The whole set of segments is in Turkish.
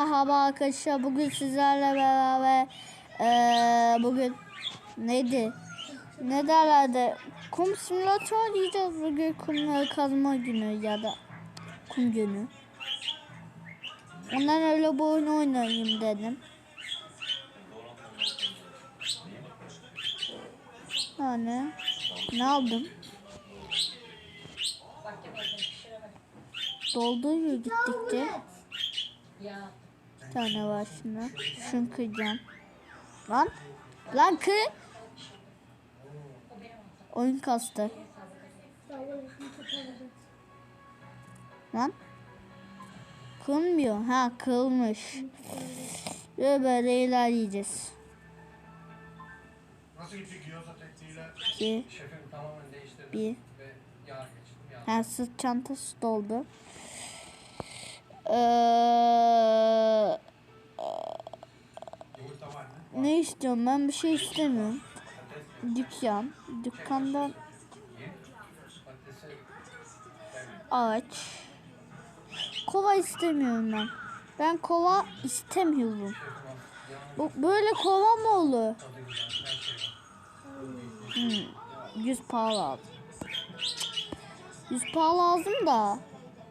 Merhaba arkadaşlar bugün sizlerle beraber eee, bugün neydi? Ne derlerdi? Kum simülatör diyeceğiz bugün kumları kazma günü ya da kum günü. Ondan öyle bu oyunu oynayayım dedim. Yani ne aldım? Dolduruyor gittikçe. Bir tane var şuna. Şunu kıracağım. Lan. Lan kır. Oyun kastı. Lan. Kırılmıyor. Ha kırılmış. Böyle böyle ilerleyeceğiz. Nasıl gitti gyoza tekniğiyle 2 Şefim tamamen değiştirdim Bir. ve yağ geçtim. Ha sırt çantası doldu. Ee, ne istiyorum ben bir şey istemiyorum. Dükkan. Dükkandan ağaç. Kova istemiyorum ben. Ben kova istemiyorum. Bu böyle kova mı olur? Hmm, 100 para lazım. 100 para lazım da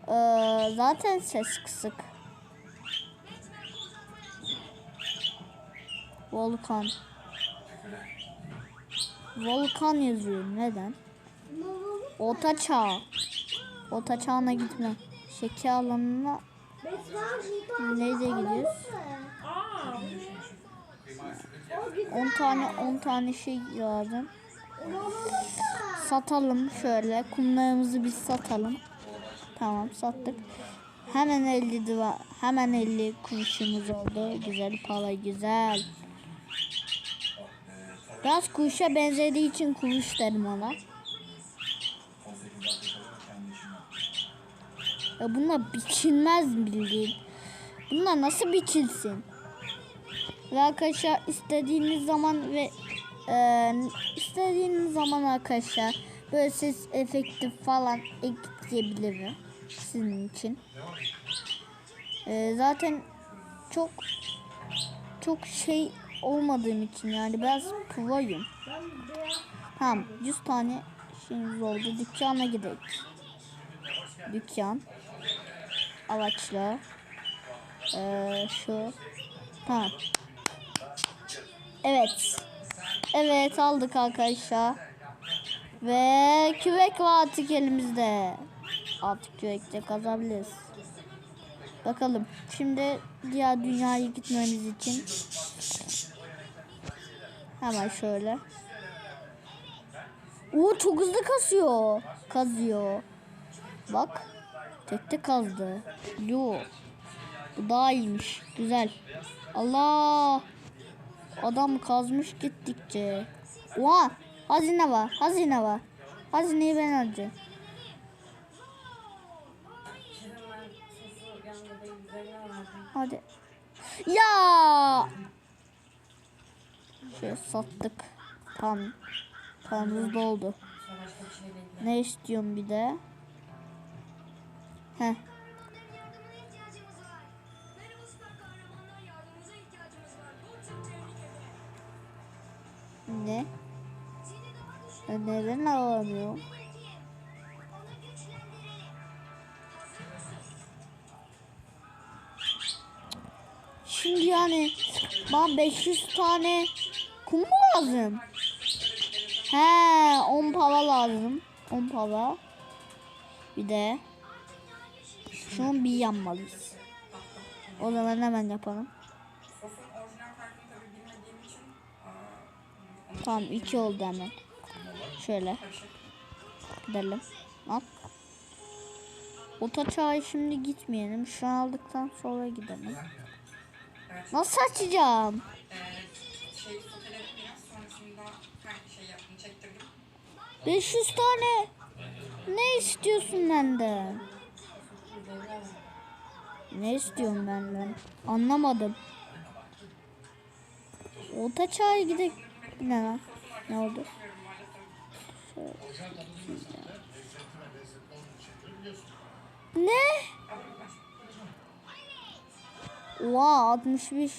eee, zaten ses kısık. Volkan. Volkan yazıyor. Neden? Orta çağ. Orta çağına gitme. Şeker alanına nereye gidiyoruz? 10 tane 10 tane şey lazım. Satalım şöyle. Kumlarımızı biz satalım. Tamam sattık. Hemen 50 diva, hemen 50 kuruşumuz oldu. Güzel para güzel. Biraz kuruşa benzediği için kuruş derim ona. Ya bunlar biçilmez bildiğin. Bunlar nasıl biçilsin? Ve arkadaşlar istediğiniz zaman ve e, istediğiniz zaman arkadaşlar böyle ses efekti falan ekleyebilirim sizin için. E, zaten çok çok şey olmadığım için yani biraz proyum. Tamam 100 tane şeyimiz oldu. Dükkana gidelim. Dükkan. Araçla. Ee, şu. Tamam. Evet. Evet aldık arkadaşlar. Ve küvek var artık elimizde. Artık küvekte kazabiliriz. Bakalım. Şimdi diğer dünyaya gitmemiz için hemen şöyle. Oo çok hızlı kasıyor. Kazıyor. Bak. Tekte kazdı. Yo. Bu daha iyiymiş. Güzel. Allah. Adam kazmış gittikçe. Oha. Hazine var. Hazine var. Hazineyi ben alacağım. Hadi. Ya. Şöyle sattık. Tam. Paramız doldu. Ne istiyorum bir de? Heh. Ne? Ben neden alamıyorum? Yani bana 500 tane kum mu lazım? He 10 para lazım. 10 para. Bir de şunu bir yanmalıyız. O zaman hemen yapalım. Tamam iki oldu hemen. Şöyle. Gidelim. Al. Ota şimdi gitmeyelim. Şu an aldıktan sonra gidelim. Nasıl açacağım? şey foteledim biraz sonrasında her şey yaptım çektirdim. 500 tane. Ne istiyorsun benden? Ne istiyorsun benden? Anlamadım. Ota çağı gidelim. Ne lan? Ne oldu? Ne? Oha 65.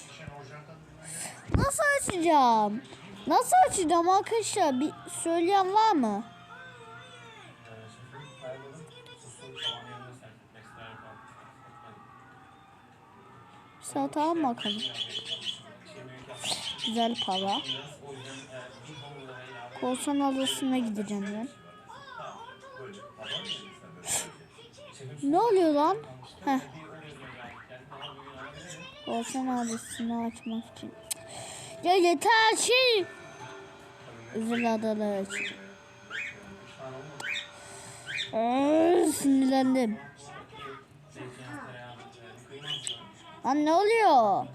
Nasıl açacağım? Nasıl açacağım arkadaşlar? Bir söyleyen var mı? Satalım bakalım. Güzel para. Korsan adasına gideceğim ben. Ne oluyor lan? Heh. Korsan adasını açmak için. Ya yeter şey. Özel adalar açacağım. Sinirlendim. Lan ne oluyor?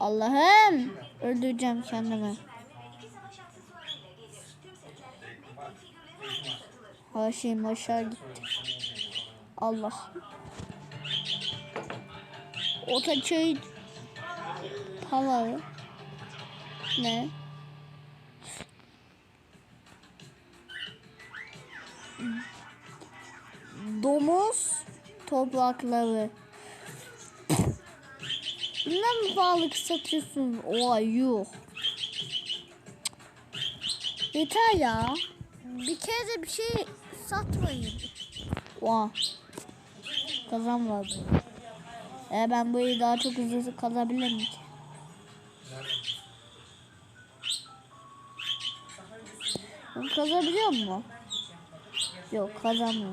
Allah'ım öldüreceğim kendimi. Her şeyim aşağı gitti. Allah. Ota çay hava ne? Domuz toprakları. Ne mi balık satıyorsun? Oha yuh. Yeter ya. Bir kere de bir şey satmayın. Oha. Kazan vardı. E ben burayı daha çok hızlı kazabilirim ki. Ben kazabiliyor mu? Yok kazanmıyor.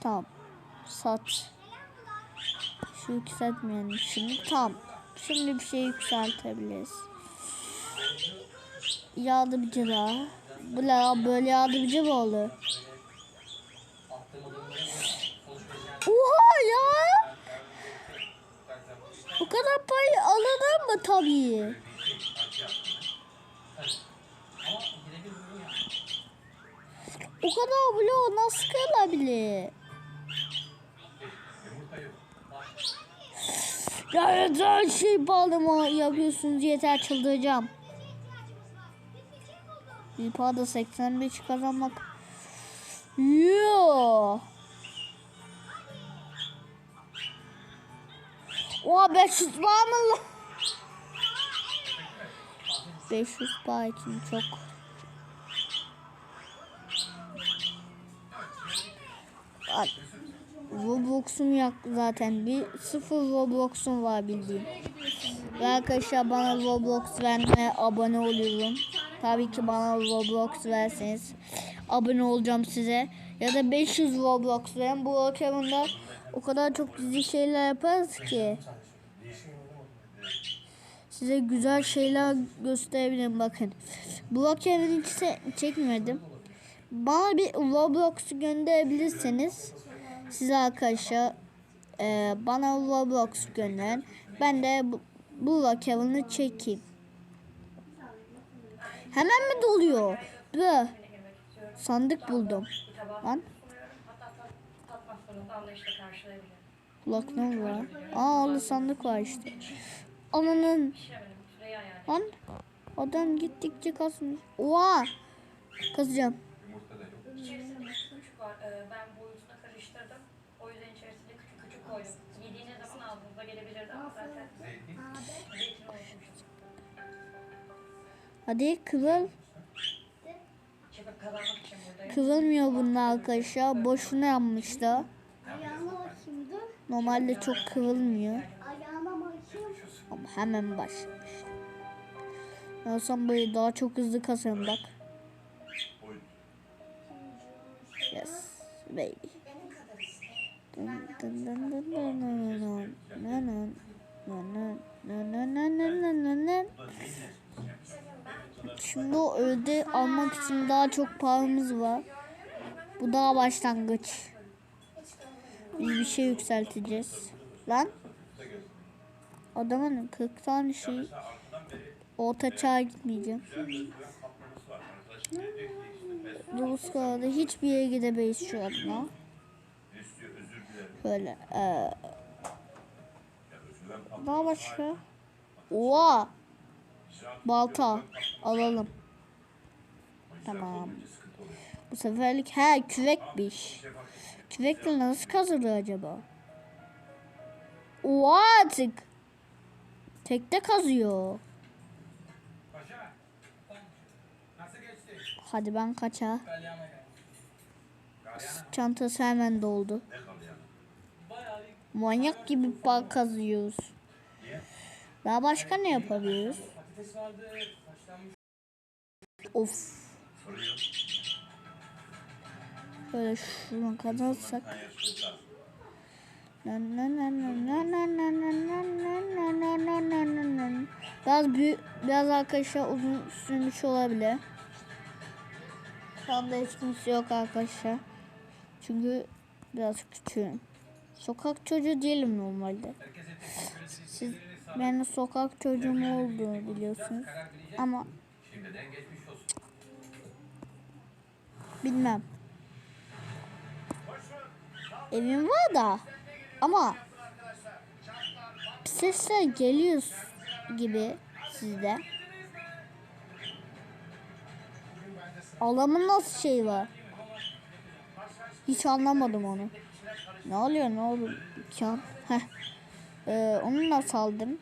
Tamam. Sat. Şu yükseltmeyelim şimdi. Tamam. Şimdi bir şey yükseltebiliriz. Yardımcılar. Bu la böyle yardımcı mı olur? Oha ya! Bu kadar parayı alınır mı tabii? O kadar bloğu nasıl kırılabilir? Ya yeter şey bağlama yapıyorsunuz yeter çıldıracağım. Birpada 85 kazanmak. Yoo. Oha 500 var mı lan? 500 bağ için çok. Roblox'um yok zaten. Bir sıfır Roblox'um var bildiğim. Arkadaşlar bana Roblox vermeye abone oluyorum. Tabii ki bana Roblox verseniz abone olacağım size. Ya da 500 Roblox verin. Bu ortamında o kadar çok dizi şeyler yaparız ki. Size güzel şeyler gösterebilirim bakın. Blok evini çekmedim. Bana bir Roblox gönderebilirseniz size arkadaşlar e, bana Roblox gönderin. Ben de bu, bu evini çekeyim. Hemen mi doluyor? Dur. Sandık buldum. Lan kulak ne var? Aa orada sandık var işte. Ananın. Lan adam gittikçe kasmış. Oha! Kazacağım. Hadi kıvıl. Kıvılmıyor bunlar arkadaşlar. Boşuna bakayım dur. Normalde çok kıvılmıyor. Ama hemen başlamış. Olsam böyle daha çok hızlı kasarım bak. Yes baby. Dın dın dın dın dın dın dın dın dın. Dın Şimdi o öde almak için daha çok paramız var. Bu daha başlangıç. Biz bir şey yükselteceğiz. Lan. Adamın 40 tane şey. Orta çağa gitmeyeceğim. Ruska'da hiçbir yere gidemeyiz şu anda. Böyle. Ee, daha başka. Oha. Balta alalım. Tamam. Bu seferlik he küvekmiş. Küvekle nasıl kazılır acaba? Oha artık. Tekte kazıyor. Hadi ben kaça. Çantası hemen doldu. Manyak gibi park kazıyoruz. Daha başka ne yapabiliyoruz? patates vardı, haşlanmış. Of. Fırıyor. Böyle şuna kadar atsak. Biraz büyük, biraz arkadaşlar uzun sürmüş olabilir. Şu anda hiç kimse yok arkadaşlar. Çünkü biraz küçüğüm. Sokak çocuğu değilim normalde. Siz benim sokak çocuğum olduğunu biliyorsunuz. Ama bilmem. Evim var da ama sesler geliyor gibi sizde. Alamın nasıl şey var? Hiç anlamadım onu. Ne oluyor ne oluyor? Kan. Heh. Ee, onu nasıl aldın?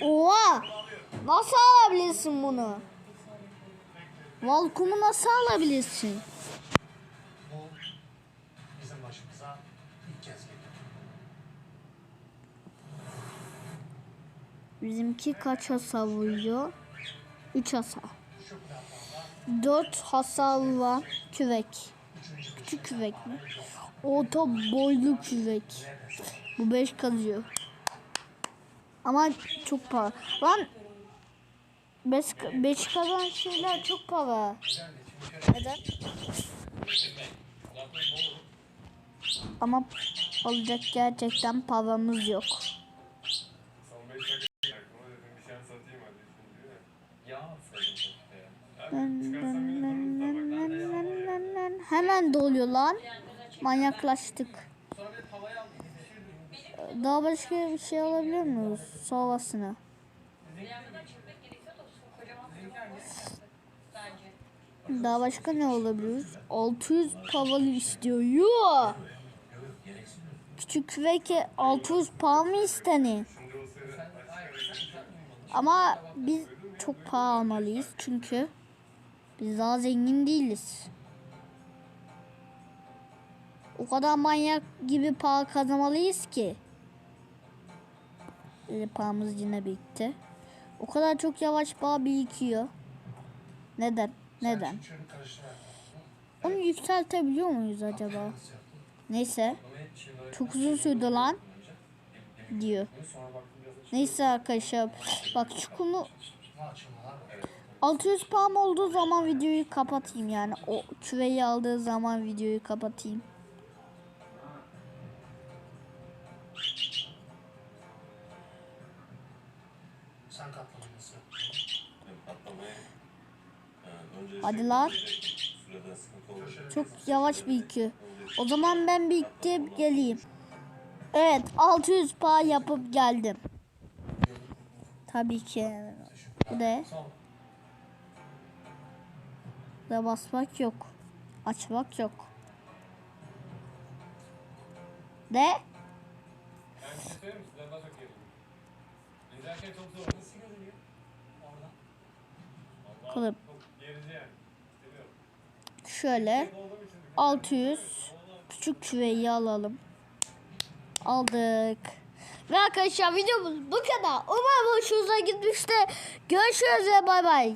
Oha! Nasıl alabilirsin bunu? Valkumu nasıl alabilirsin? Bizimki kaç hasar vuruyor? 3 hasar. Şu platformda 4 hasar var küvek. Küçük küvek mi? Orta boylu küvek. Bu 5 kazıyor. Ama çok para. Lan 5 5 kazan şeyler çok para. Neden? Ama olacak gerçekten paramız yok. Hemen doluyor lan. Manyaklaştık. Daha başka bir şey alabiliyor muyuz? Sovasını. Daha başka ne olabiliriz? 600 pavalı istiyor. Yo! Küçük küveke 600 pahalı mı isteni? Ama biz çok pahalı almalıyız çünkü biz daha zengin değiliz. O kadar manyak gibi para kazanmalıyız ki. Ee, paramız yine bitti. O kadar çok yavaş para birikiyor. Neden? Neden? Onu yükseltebiliyor muyuz acaba? Neyse. Çok uzun sürdü lan. Diyor. Neyse arkadaşlar. Bak şu konu bu açılmalar var. 600 pound olduğu zaman videoyu kapatayım yani. O küveyi aldığı zaman videoyu kapatayım. Sen önce Hadi lan. sıkıntı olacak. Çok yavaş birikiyor. O zaman ben biriktirip geleyim. Evet 600 pound yapıp geldim. Tabii ki. Bu ne? Çok zor. Nasıl görünüyor? Oradan. Allah Kılıp. Şöyle Olduğum için 600 küçük küveyi alalım. Aldık. Ve arkadaşlar videomuz bu kadar. Umarım hoşunuza gitmiştir. Görüşürüz ve bay bay.